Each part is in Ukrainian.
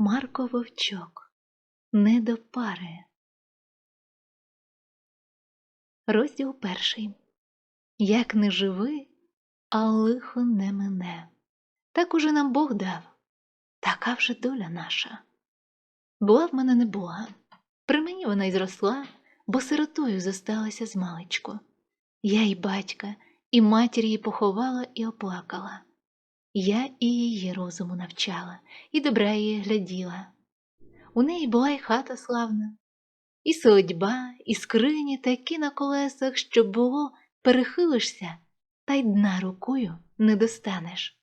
Марко Вовчок не до пари. Розділ перший. Як не живи, а лихо не мине. Так уже нам Бог дав, така вже доля наша. Була в мене не Бога. При мені вона й зросла, бо сиротою зосталася з маличку. Я й батька, і матір її поховала і оплакала. Я і її розуму навчала, і добра її гляділа. У неї була й хата славна, і солодьба, і скрині такі на колесах, що було, перехилишся, та й дна рукою не достанеш.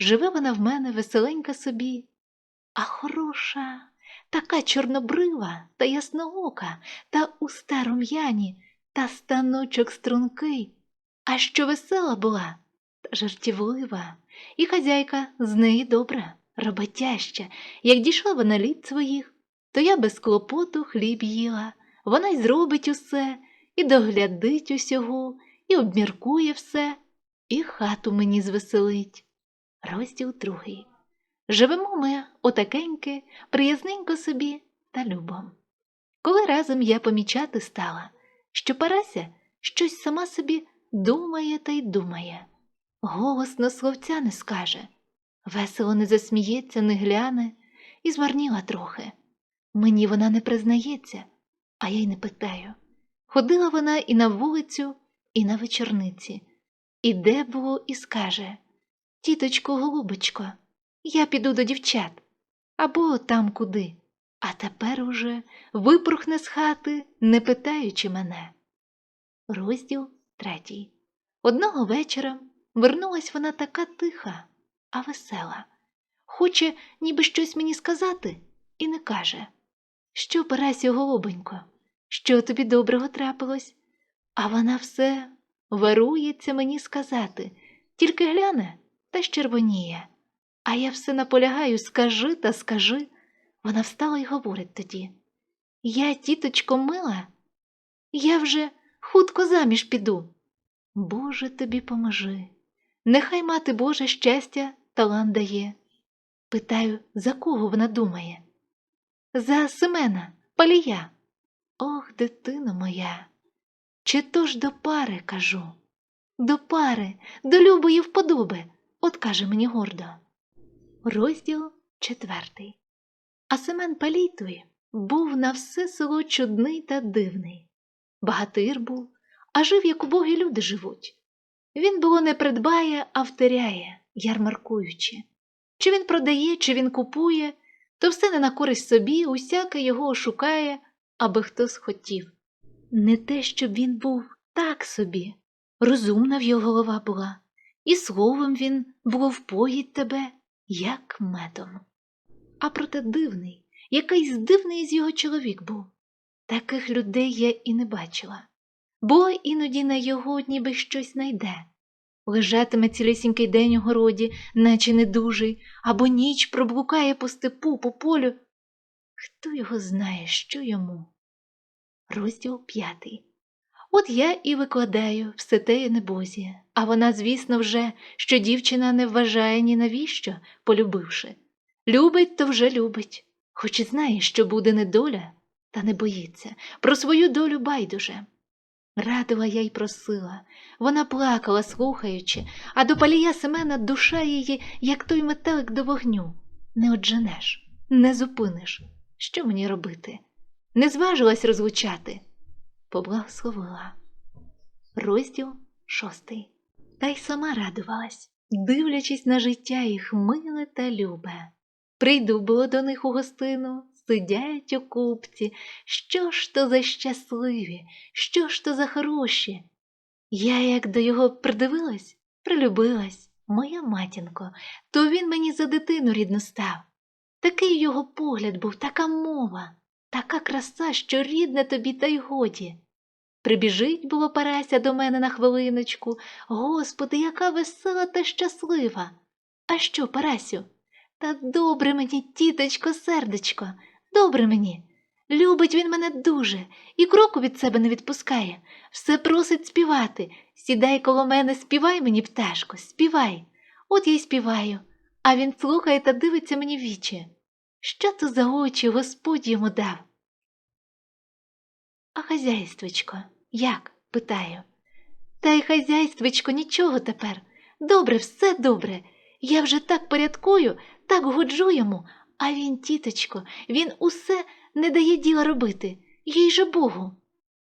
Живе вона в мене веселенька собі, а хороша, така чорнобрива та ясноока, та уста рум'яні, та станочок стрункий, а що весела була, та жартівлива, і хазяйка з неї добра, роботяща. Як дійшла вона літ своїх, то я без клопоту хліб їла, вона й зробить усе, і доглядить усього, і обміркує все, і хату мені звеселить. Розділ другий. Живемо ми отакеньки, приязненько собі та любом. Коли разом я помічати стала, що Парася щось сама собі думає та й думає, голосно словця не скаже, весело не засміється, не гляне, і змарніла трохи. Мені вона не признається, а я й не питаю. Ходила вона і на вулицю, і на вечорниці, і де було, і скаже Тіточко, голубочко, я піду до дівчат або там куди, а тепер уже випорхне з хати, не питаючи мене. Розділ третій. Одного вечора вернулась вона така тиха, а весела. Хоче, ніби щось мені сказати, і не каже. Що, Парасю, голубонько, що тобі доброго трапилось? А вона все варується мені сказати, тільки гляне та щервоніє. А я все наполягаю, скажи та скажи. Вона встала й говорить тоді. Я, тіточко, мила, я вже хутко заміж піду. Боже тобі поможи. Нехай мати Боже щастя талант дає. Питаю, за кого вона думає? За Семена, палія. Ох, дитино моя. Чи то ж до пари кажу? До пари, до любої вподоби, от каже мені гордо. Розділ четвертий. А Семен Палій той був на все село чудний та дивний. Багатир був, а жив, як убогі люди живуть. Він було не придбає, а втеряє, ярмаркуючи. Чи він продає, чи він купує, то все не на користь собі, усяке його ошукає, аби хто схотів. Не те, щоб він був так собі, розумна в його голова була, і словом він було впоїть тебе, як медом. А проте дивний, якийсь дивний з його чоловік був. Таких людей я і не бачила. Бо іноді на його ніби щось найде. Лежатиме цілісінький день у городі, наче недужий, або ніч проблукає по степу, по полю. Хто його знає, що йому? Розділ п'ятий. От я і викладаю все те небозі, а вона, звісно, вже, що дівчина не вважає ні навіщо, полюбивши. Любить, то вже любить, хоч і знає, що буде недоля, та не боїться, про свою долю байдуже. Радила я й просила, вона плакала, слухаючи, а до палія Семена душа її, як той метелик до вогню. Не одженеш, не зупиниш. Що мені робити? Не зважилась розлучати. Поблагословила. Розділ шостий. Та й сама радувалась, дивлячись на життя їх миле та любе. Прийду було до них у гостину, сидять у купці, що ж то за щасливі, що ж то за хороші. Я, як до його придивилась, прилюбилась, моя матінко, то він мені за дитину рідно став. Такий його погляд був, така мова, така краса, що рідне тобі, та й годі. Прибіжить було Парася до мене на хвилиночку. Господи, яка весела та щаслива. А що, Парасю? Та добре мені, тіточко, сердечко, добре мені. Любить він мене дуже і кроку від себе не відпускає. Все просить співати. Сідай коло мене, співай мені, пташко, співай. От я й співаю, а він слухає та дивиться мені в вічі. Що то за очі Господь йому дав? А хазяйствочко, як? питаю. Та й хазяйствочко, нічого тепер. Добре, все добре. Я вже так порядкую, так годжу йому, а він, тіточко, він усе не дає діла робити, їй же Богу.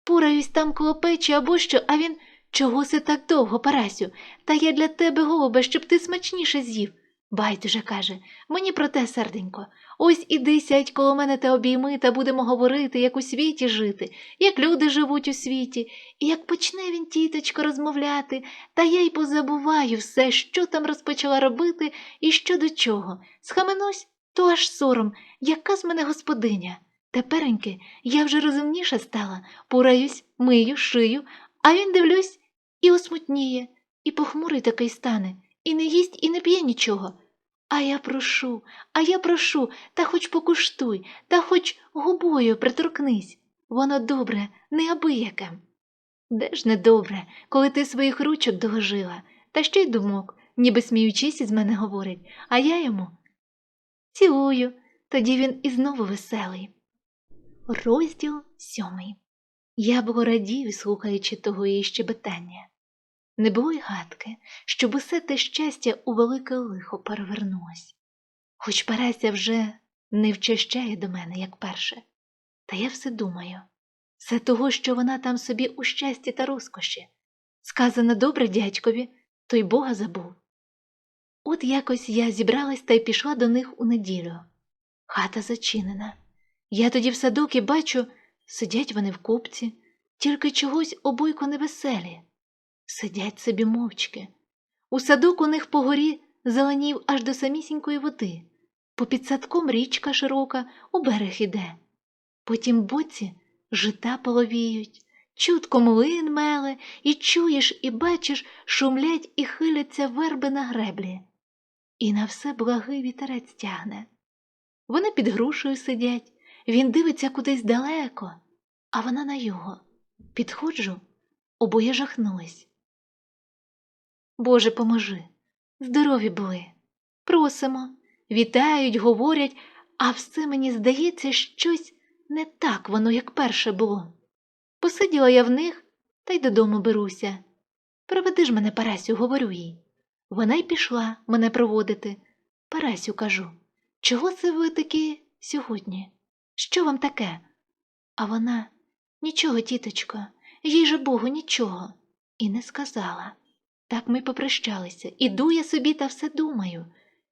Пораюсь там коло печі або що, а він чого се так довго, Парасю? Та я для тебе, голубе, щоб ти смачніше з'їв. Байдуже каже, мені про те, серденько. Ось іди сядь коло мене та обійми, та будемо говорити, як у світі жити, як люди живуть у світі, і як почне він, тіточко, розмовляти, та я й позабуваю все, що там розпочала робити і що до чого. Схаменусь, то аж сором, яка з мене господиня. Тепереньки я вже розумніша стала, пораюсь, мию, шию, а він дивлюсь і осмутніє, і похмурий такий стане, і не їсть, і не п'є нічого. А я прошу, а я прошу, та хоч покуштуй, та хоч губою приторкнись. Воно добре, неабияке. Де ж не добре, коли ти своїх ручок доложила, та ще й думок, ніби сміючись із мене говорить, а я йому цілую, тоді він і знову веселий. Розділ сьомий. Я було радів, слухаючи того її щебетання. Не було й гадки, щоб усе те щастя у велике лихо перевернулось. Хоч Парася вже не вчащає до мене, як перше, та я все думаю все того, що вона там собі у щасті та розкоші. Сказано добре дядькові, то й Бога забув. От якось я зібралась та й пішла до них у неділю. Хата зачинена. Я тоді в садок і бачу, сидять вони в купці, тільки чогось обойко невеселі. Сидять собі мовчки. У садок у них по горі зеленів аж до самісінької води. Попід садком річка широка, у берег іде. Потім боці жита половіють, чутко млин меле, і чуєш, і бачиш, шумлять і хиляться верби на греблі. І на все благий вітерець тягне. Вони під грушею сидять, він дивиться кудись далеко, а вона на його. Підходжу, обоє жахнулись. Боже, поможи, здорові були. Просимо, вітають, говорять, а все мені здається, щось не так воно, як перше було. Посиділа я в них та й додому беруся. Проведи ж мене, Парасю, говорю їй. Вона й пішла мене проводити. Парасю, кажу, чого це ви такі сьогодні? Що вам таке? А вона нічого, тіточко, їй же Богу, нічого. І не сказала. Так ми попрощалися. Іду я собі та все думаю,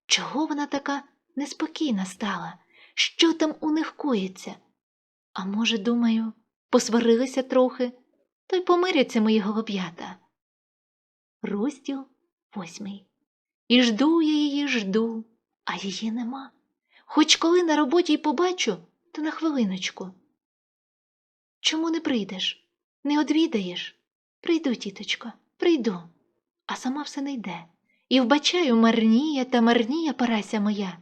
чого вона така неспокійна стала, що там у них коїться? А може, думаю, посварилися трохи, то й помиряться мої голуб'ята. Розділ восьмий. І жду я її, жду, а її нема. Хоч коли на роботі й побачу, то на хвилиночку. Чому не прийдеш? Не одвідаєш? Прийду, тіточко, прийду, а сама все не йде. І вбачаю марніє та марніє парася моя.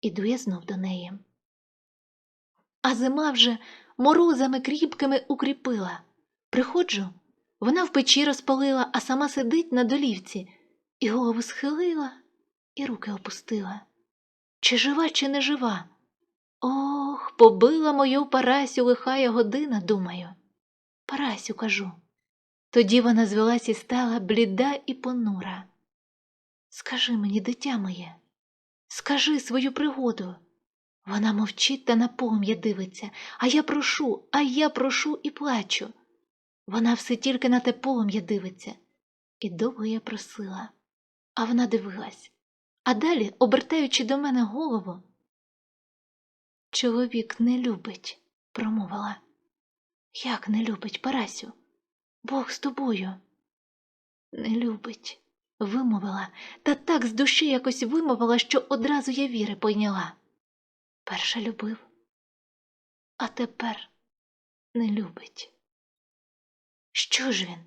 Іду я знов до неї. А зима вже морозами кріпкими укріпила. Приходжу, вона в печі розпалила, а сама сидить на долівці, і голову схилила, і руки опустила. Чи жива, чи не жива? Ох, побила мою Парасю лихая година, думаю. Парасю, кажу. Тоді вона звелась і стала бліда і понура. Скажи мені, дитя моє, скажи свою пригоду. Вона мовчить та на полум'я дивиться, а я прошу, а я прошу і плачу. Вона все тільки на те полум'я дивиться. І довго я просила, а вона дивилась, а далі, обертаючи до мене голову, чоловік не любить, промовила. Як не любить, Парасю? Бог з тобою. Не любить, вимовила, та так з душі якось вимовила, що одразу я віри пойняла. Перше любив, а тепер не любить. Що ж він?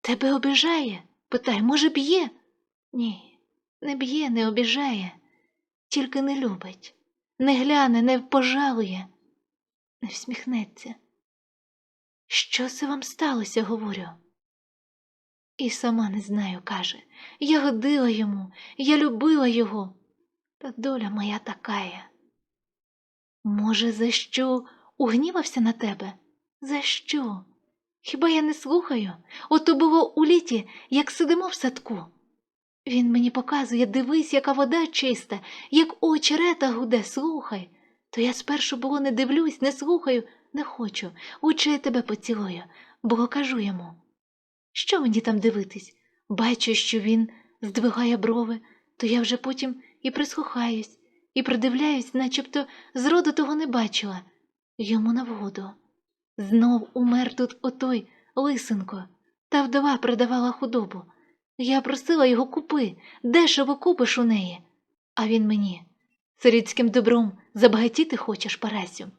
Тебе обіжає? Питай, може, б'є? Ні, не б'є, не обіжає, тільки не любить, не гляне, не пожалує, не всміхнеться. Що це вам сталося, говорю? І сама не знаю, каже. Я годила йому, я любила його, та доля моя такая. Може, за що угнівався на тебе? За що? Хіба я не слухаю? Ото було у літі, як сидимо в садку. Він мені показує, дивись, яка вода чиста, як у очерета гуде, слухай. То я спершу було не дивлюсь, не слухаю, не хочу. Уче я тебе поцілую, бо кажу йому. Що мені там дивитись? Бачу, що він здвигає брови, то я вже потім і прислухаюсь, і придивляюсь, начебто зроду того не бачила. Йому на вгоду. Знов умер тут отой лисенко, та вдова продавала худобу. Я просила його купи, дешево купиш у неї. А він мені сирітським добром забагатіти хочеш, Парасю.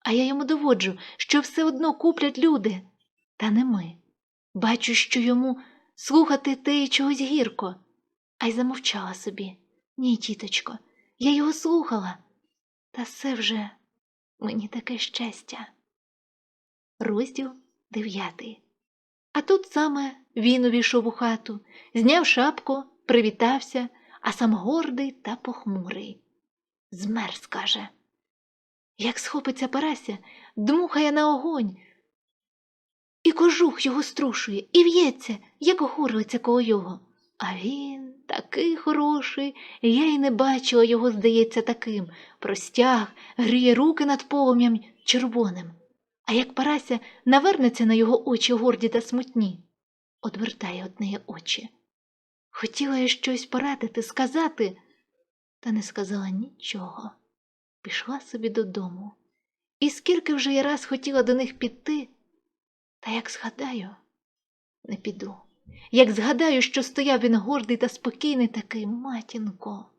А я йому доводжу, що все одно куплять люди, та не ми. Бачу, що йому слухати те й чогось гірко. А й замовчала собі. Ні, тіточко, я його слухала. Та все вже мені таке щастя. Розділ дев'ятий. А тут саме він увійшов у хату, зняв шапку, привітався, а сам гордий та похмурий. Змерз, каже. Як схопиться Парася, дмухає на огонь, і кожух його струшує, і в'ється, як горлиця коло його. А він такий хороший, я й не бачила його, здається, таким. Простяг, гріє руки над полум'ям червоним. А як Парася навернеться на його очі горді та смутні, одвертає од неї очі. Хотіла я щось порадити, сказати, та не сказала нічого. Пішла собі додому. І скільки вже я раз хотіла до них піти, та як згадаю, не піду. Як згадаю, що стояв він гордий та спокійний такий, матінко.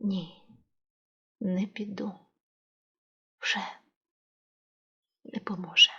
Ні, не піду. Вже не поможе.